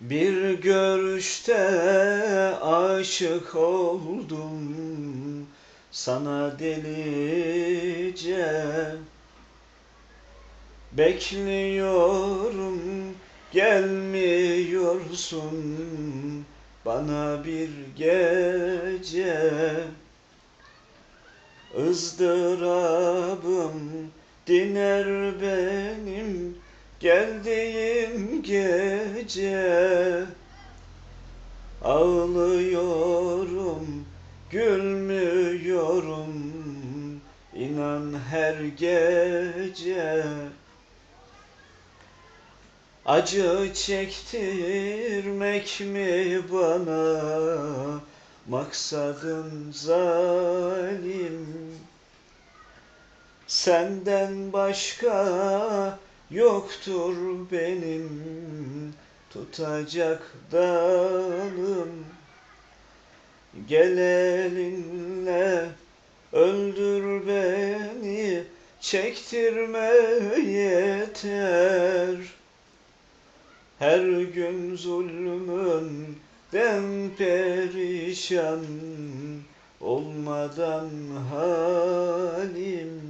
Bir görüşte aşık oldum. Sana delice Bekliyorum. Gelmiyorsun bana bir gece. Izdırabım diner benim. Geldiğim gece Ağlıyorum gülmüyorum. İnan her gece Acı çektirmek mi bana? Maksadın zalim. Senden başka yoktur benim tutacak dalım. Gel öldür beni çektirme yeter. Her gün zulmünden perişan olmadan halim